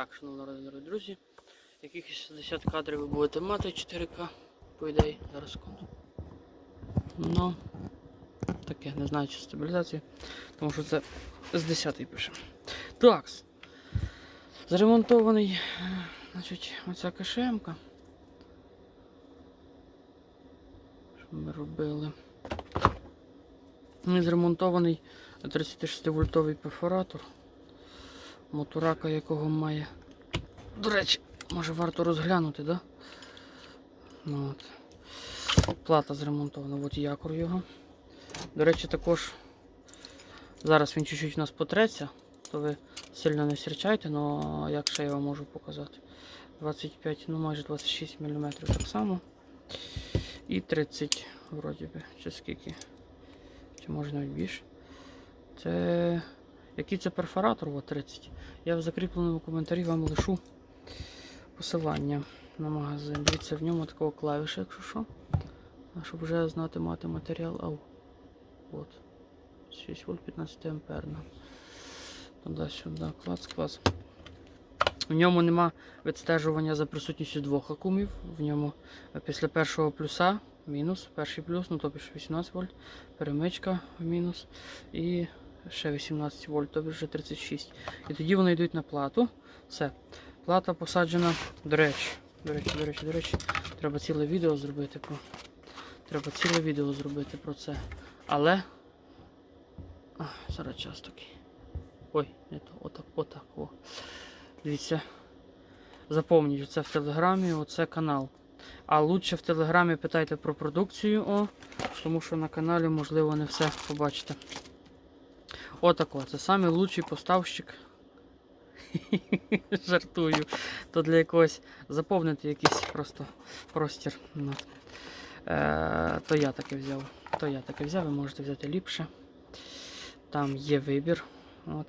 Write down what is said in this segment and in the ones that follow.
Так, шановні дорогі друзі, якихось 60 кадрів ви будете мати 4К, по ідеї, зараз секунду. Ну, таке, не знаю, чи стабілізацію, тому що це з 10 пише. Так, заремонтований, е, значить, оця кишемка. Що ми робили? Зремонтований 36 вольтовий перфоратор моторака якого має. До речі, може варто розглянути, да? Ну, от. Плата зремонтована, от якор його. До речі, також зараз він чуть-чуть у нас потреться, то ви сильно не серчайте, але як ще я вам можу показати. 25, ну майже 26 мм так само. І 30, вроді би, чи скільки. Чи може навіть більше. Це який це перфоратор, от 30. Я в закріпленому коментарі вам лишу посилання на магазин. Дивіться, в ньому такого клавіша, якщо що. А щоб вже знати мати матеріал. Ау. От. 6 вольт 15 амперна. Туди-сюди. Клац, клац. В ньому нема відстежування за присутністю двох акумів. В ньому після першого плюса мінус, перший плюс, ну тобто 18 вольт, перемичка мінус. І ще 18 вольт, тобі вже 36. І тоді вони йдуть на плату. Все. Плата посаджена, до речі, до речі, до речі, до речі, треба ціле відео зробити про. Треба ціле відео зробити про це. Але. А, зараз час такий. Ой, не то, отак, отак. О. Дивіться. Запомніть, оце в телеграмі, оце канал. А лучше в телеграмі питайте про продукцію, о, тому що на каналі можливо не все побачите. Отако, це самий лучший поставщик. Жартую. То для якогось заповнити якийсь просто простір. Ну. Е, то я таке взяв. То я таке взяв, ви можете взяти ліпше. Там є вибір. От.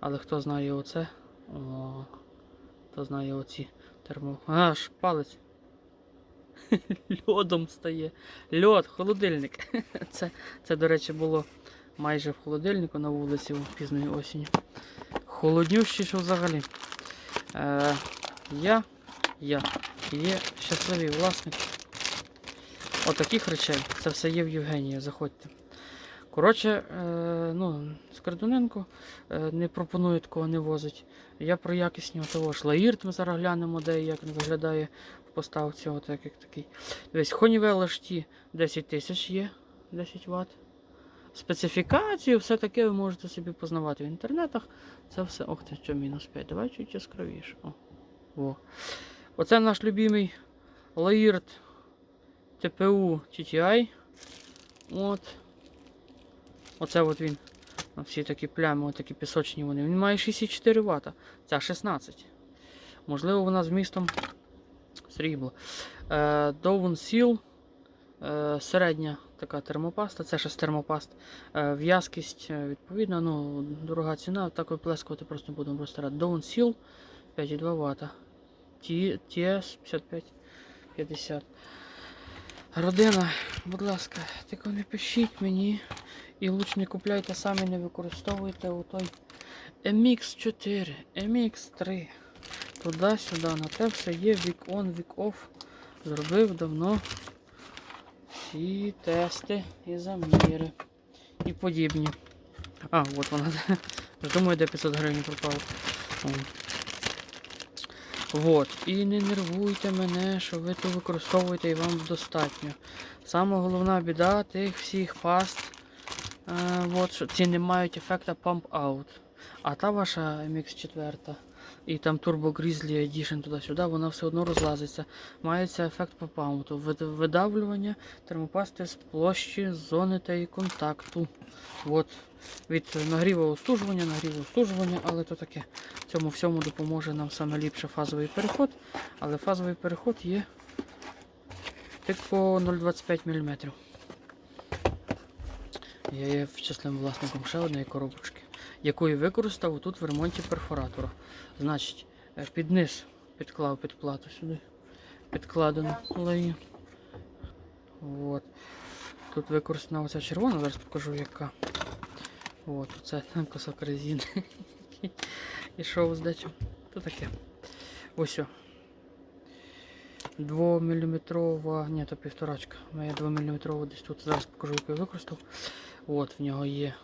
Але хто знає оце, о, хто знає оці термо. Аж палець. Льодом стає. Льод, холодильник. Це, це, до речі, було майже в холодильнику на вулиці у пізньої осені. Холоднющий, що взагалі. Е, я, я є щасливий власник отаких речей. Це все є в Євгенії, заходьте. Коротше, е, ну, Скордоненко е, не пропонує такого не возить. Я про якісні того ж Лаїрт ми зараз глянемо, де як він виглядає в поставці. Отак, як такий. Дивись, Honeywell HT 10 тисяч є, 10 Вт. Специфікацію, все таке ви можете собі познавати в інтернетах. Це все. Ох ти, що мінус 5. Давай чуть яскравіше. О. Во. Оце наш любимий Laird TPU TTI. От. Оце от він. Всі такі плями, от такі пісочні вони. Він має 64 Вт. Ця 16. Можливо, вона з містом срібло. Е, Down Seal. Е, середня така термопаста, це ще термопаст. Е, в'язкість, е, відповідно, ну, дорога ціна, так виплескувати просто будемо розтирати. Down Seal 5,2 Вт. TS 5550. Родина, будь ласка, тільки не пишіть мені. І лучше не купляйте самі, не використовуйте у той MX4, MX3. Туди-сюди, на те все є вік on, вік off. Зробив давно всі тести і заміри. І подібні. А, от вона. Думаю, де 500 гривень пропало. Вот. І не нервуйте мене, що ви то використовуєте і вам достатньо. Саме головна біда тих всіх паст. Е, от, що ці не мають ефекта Pump Out. А та ваша MX4 і там Turbo Grizzly Edition туди-сюди, вона все одно розлазиться. Мається ефект по. Вид- Видавлювання термопасти з площі, зони та і контакту. От. Від нагріву остужування, нагріву остужування, але то таке. Цьому всьому допоможе нам саме ліпше фазовий переход. Але фазовий переход є тільки 0,25 мм. Я є щасливим власником ще однієї коробочки, яку використав тут в ремонті перфоратора. Значить, е, під низ підклав під плату сюди. Підкладено лею. От. Тут використана оця червона, зараз покажу яка. От, це кусок резини. І шоу з дечим. То таке. Ось. о. 2-мм, ні, то півторачка. Моя 2-мм десь тут зараз покажу, яку я використав. От, в нього є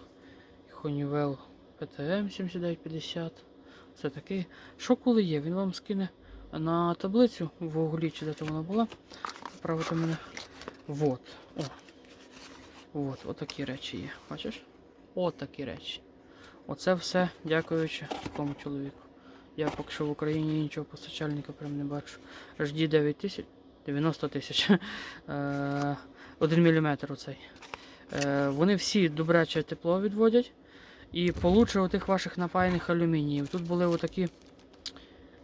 Honeywell PTM 7950. Це такий. Що коли є? Він вам скине на таблицю в углі, чи де то вона була. Поправити мене. Вот. О. От, отакі речі є. Бачиш? Отакі речі. Оце все дякуючи такому чоловіку. Я поки що в Україні іншого постачальника прям не бачу. HD 9000, 90 тисяч. Е, 1 мм оцей. Е, Вони всі добряче тепло відводять. І получше отих ваших напаяних алюмініїв. Тут були отакі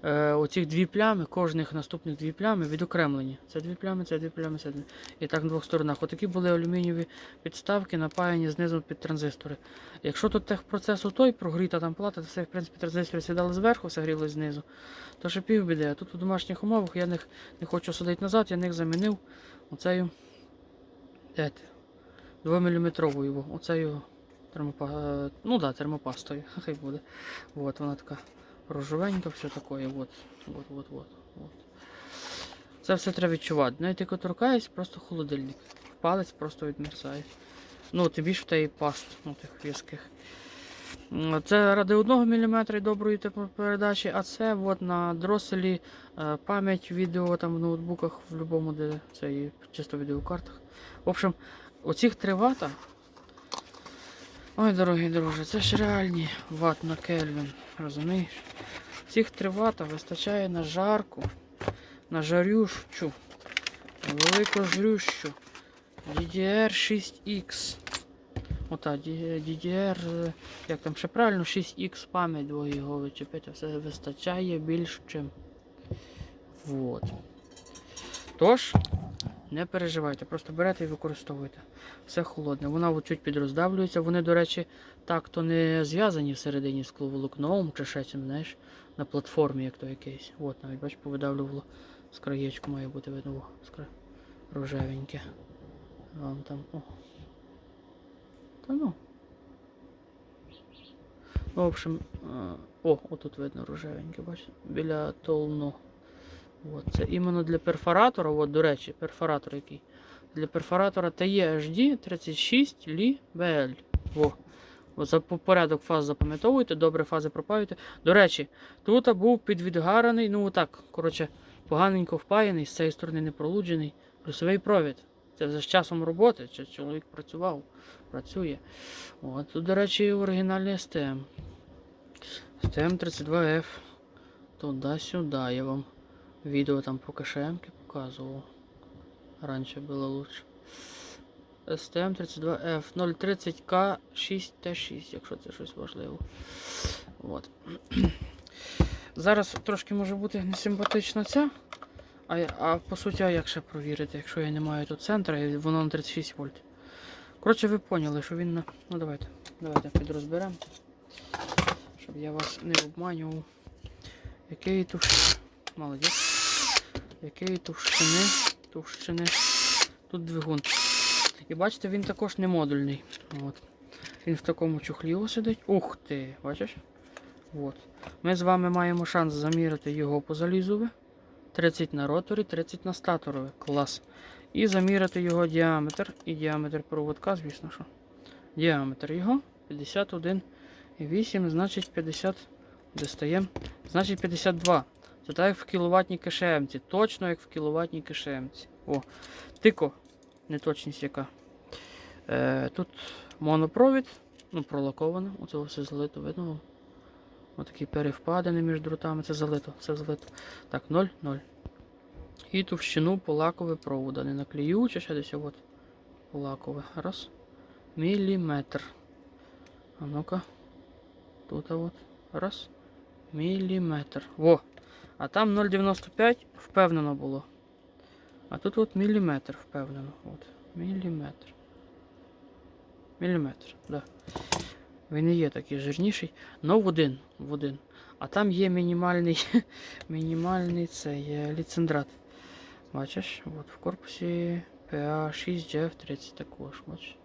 е, оці дві плями, кожних наступних дві плями відокремлені. Це дві плями, це дві плями, це дві. І так на двох сторонах. Отакі були алюмінієві підставки, напаяні знизу під транзистори. Якщо тут техпроцес той прогріта там плата, то все, в принципі, транзистори сідали зверху, все грілось знизу, то ще півбіди. А тут у домашніх умовах я них не хочу садити назад, я них замінив оцею 2-мм оцею термопа... е, ну да, термопастою, хай буде. Вот, вона така рожовенька, все таке. Вот, вот, вот, вот, вот. Це все треба відчувати. Навіть як торкаюсь, просто холодильник. Палець просто відмерзає. Ну, тим більше в теї паст, ну, тих в'язких. Це ради 1 мм доброї теплопередачі, а це от на дроселі е, пам'ять відео там в ноутбуках, в будь-якому, де це і чисто відеокартах. В общем, оцих 3 вата. Ой, дорогий друже, це ж реальні ват на Кельвін, розумієш? Цих 3 вата вистачає на жарку, на жарющу, великожрющу DDR6X. Ота DDR, е, як там ще правильно, 6X пам'ять його вичепити, все вистачає більш чим. Вот. Тож, не переживайте, просто берете і використовуйте. Все холодне. Вона чуть підроздавлюється. Вони, до речі, так то не зв'язані всередині скловолокном чи чим, знаєш, на платформі, як то якийсь. От навіть, бач, повидавлювало з краєчку має бути видно. О, з кра... рожевеньке. Вам там. О. Та ну. Ну, в общем, е, о, отут видно рожевеньке, бачите? Біля толну. От, це іменно для перфоратора, от, до речі, перфоратор який. Для перфоратора TE-HD 36 Li BL. Во. За порядок фаз запам'ятовуйте, добре фази пропаюєте. До речі, тут був підвідгараний, ну отак, коротше, поганенько впаяний, з цієї сторони не пролуджений. Плюсовий провід. Це вже з часом роботи, чи чоловік працював, працює. От, тут, до речі, оригінальний STM. STM32F. Туди-сюди я вам відео там по КШМ показував. Раніше було лучше. STM32F 030K6T6, якщо це щось важливо. От. Зараз трошки може бути несимпатична ця. А, а по суті, а як ще провірити, якщо я не маю тут центра і воно на 36 вольт. Коротше, ви поняли, що він на. Ну давайте, давайте підрозберемо. Щоб я вас не обманював. Який туш. Молодець. Який товщини. Товщини. Тут двигун. І бачите, він також не модульний. От. Він в такому чухлі сидить. Ух ти, бачиш? От. Ми з вами маємо шанс заміряти його по залізове. 30 на роторі, 30 на статорове. Клас. І заміряти його діаметр. І діаметр проводка, звісно що. Діаметр його 51,8, значить 50. Достаємо. Значить 52. Це так як в кіловатній кишемці. Точно як в кіловатній кишемці. О, тико. Неточність яка. Е, тут монопровід, ну, пролаковано. Оце все залито, видно. Отакі перевпадини між дротами. Це залито, все залито. Так, 0, 0. І товщину полакове провода. Не наклею, чи ще десь от. Полакове. Раз. Міліметр. А ну-ка. Тут от. Раз. Міліметр. Во! А там 0,95 впевнено було. А тут от міліметр впевнено. От. Міліметр. Міліметр, да. Він і є такий жирніший. Но в один. В один. А там є мінімальний. мінімальний це є ліцендрат. Бачиш? От в корпусі PA6GF30 також. Бачиш?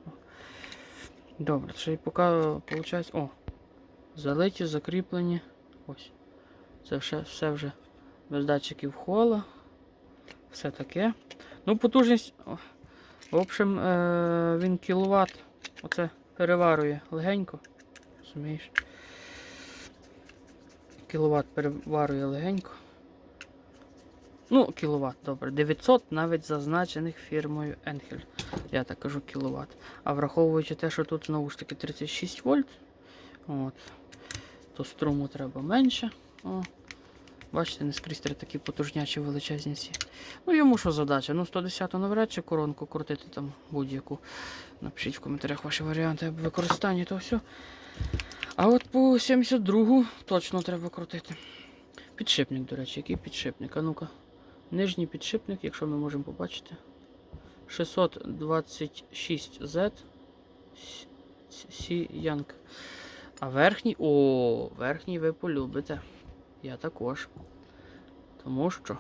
Добре, ще й поки виходить. О! Залиті, закріплені. Ось. Це все, все вже без датчиків хола. Все таке. Ну, потужність. В общем, е, він кіловат. Оце переварює легенько. Розумієш? Кіловат переварює легенько. Ну, кіловат, добре. 900 навіть зазначених фірмою Enhel. Я так кажу кіловат. А враховуючи те, що тут знову ж таки 36 вольт, от, то струму треба менше. О, бачите, не скрізь такі потужнячі величезні ці. Ну, йому що задача? Ну, 110 навряд чи коронку крутити там будь-яку. Напишіть в коментарях ваші варіанти використання, то все. А от по 72-гу точно треба крутити. Підшипник, до речі, який підшипник? А ну-ка. Нижній підшипник, якщо ми можемо побачити. 626Z Сі Янг. А верхній. О, верхній ви полюбите. Я також. Тому що.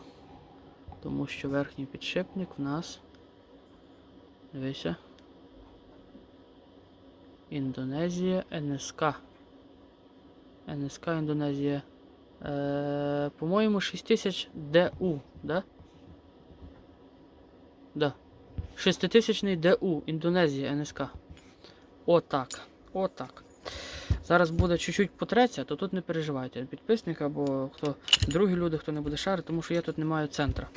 Тому що верхній підшипник в нас. Дивися. Індонезія НСК. НСК Індонезія. Е, по-моєму, 6000 ДУ, да? Да. 6000 ДУ, Індонезія, НСК. Отак. Отак. Зараз буде чуть-чуть потреться, то тут не переживайте. Підписник або хто другі люди, хто не буде шарити, тому що я тут не маю центра.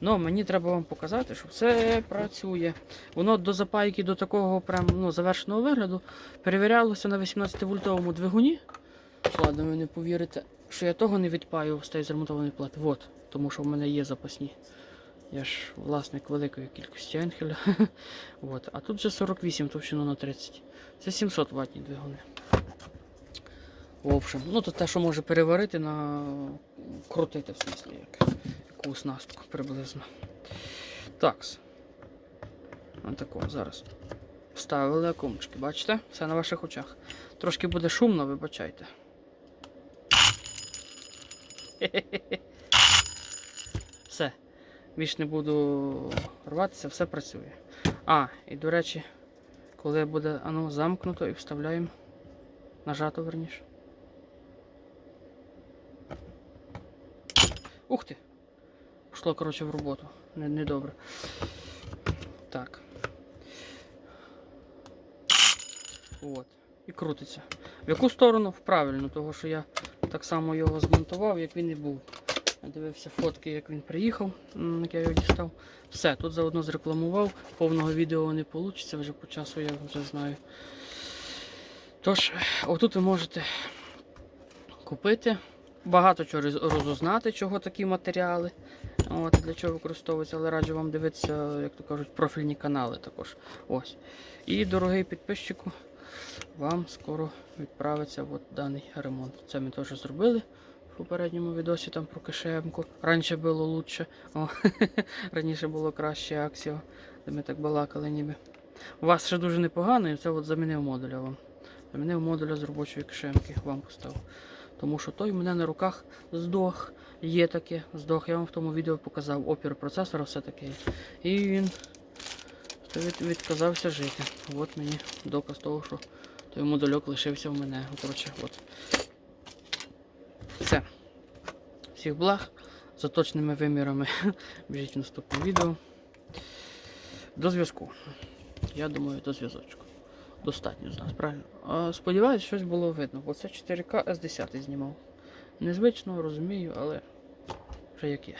Ну, мені треба вам показати, що все працює. Воно до запайки, до такого прям, ну, завершеного вигляду перевірялося на 18-вольтовому двигуні. Ладно, ви не повірите, що я того не відпаю з тієї зремонтованої плати. Вот, тому що в мене є запасні. Я ж власник великої кількості енхеля. А тут же 48 товщину на 30. Це 700 ватні двигуни. В общем, ну то те, що може переварити на крутити, в смислі, як яку оснастку приблизно. Такс. Отако, зараз. Вставили акумочки, бачите? Все на ваших очах. Трошки буде шумно, вибачайте. Все. Більш не буду рватися, все працює. А, і до речі, коли буде оно замкнуто і вставляємо. Нажато верніше. Ух ти! Пішло, коротше, в роботу. Не, недобре. Так. От. І крутиться. В яку сторону? В правильну, того що я так само його змонтував, як він і був. Я дивився фотки, як він приїхав, як я його дістав. Все, тут заодно зрекламував. Повного відео не вийде, вже по часу я вже знаю. Тож, отут ви можете купити. Багато чого розузнати, чого такі матеріали. От, для чого використовуються, але раджу вам дивитися, як то кажуть, профільні канали також. Ось. І, дорогий підписчику, вам скоро відправиться от даний ремонт. Це ми теж зробили в попередньому відосі там про кишемку. Раніше було. О, раніше було краще аксіо, де ми так балакали ніби. У вас ще дуже непогано, і це от замінив модуля вам. Замінив модуля з робочої кишемки, вам поставив. Тому що той у мене на руках здох. Є таке, здох. Я вам в тому відео показав опір процесора, все таке. І він від, відказався жити. От мені доказ того, що той модульок лишився в мене. Коротше, от. Все. Всіх благ. За точними вимірами. Біжіть в наступне відео. До зв'язку. Я думаю, до зв'язочку. Достатньо з нас, правильно? Сподіваюсь, щось було видно, бо це 4К S10 знімав. Незвично, розумію, але вже як є.